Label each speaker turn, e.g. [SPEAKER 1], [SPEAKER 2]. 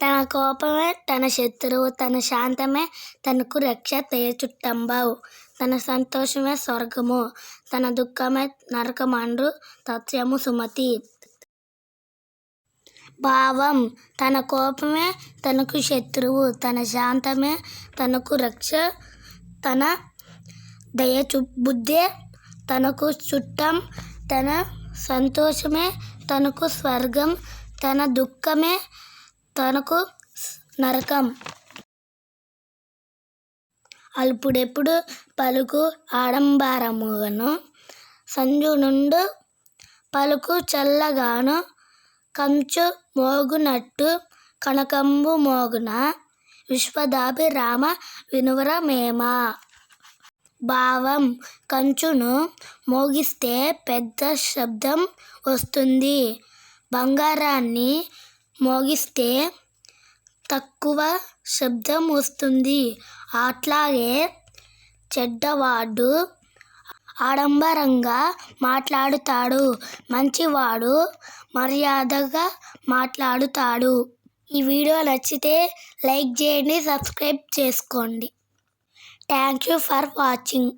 [SPEAKER 1] తన కోపమే తన శత్రువు తన శాంతమే తనకు రక్ష చుట్టంబావు తన సంతోషమే స్వర్గము తన దుఃఖమే నరకమండ్రు తత్యము సుమతి. భావం తన కోపమే తనకు శత్రువు తన శాంతమే తనకు రక్ష తన దయ చు బుద్ధే తనకు చుట్టం తన సంతోషమే తనకు స్వర్గం తన దుఃఖమే తనకు నరకం. అల్పుడెప్పుడు పలుకు ఆడంబరముగను. సంజు నుండు పలుకు చల్లగాను కంచు మోగునట్టు కనకంబు మోగున. విశ్వదాభి రామ వినువరమేమా. భావం కంచును మోగిస్తే పెద్ద శబ్దం వస్తుంది. బంగారాన్ని మోగిస్తే తక్కువ శబ్దం వస్తుంది. అట్లాగే చెడ్డవాడు ఆడంబరంగా మాట్లాడుతాడు. మంచివాడు మర్యాదగా మాట్లాడుతాడు. ఈ వీడియో నచ్చితే లైక్ చేయండి సబ్స్క్రైబ్ చేసుకోండి. Thank you for watching.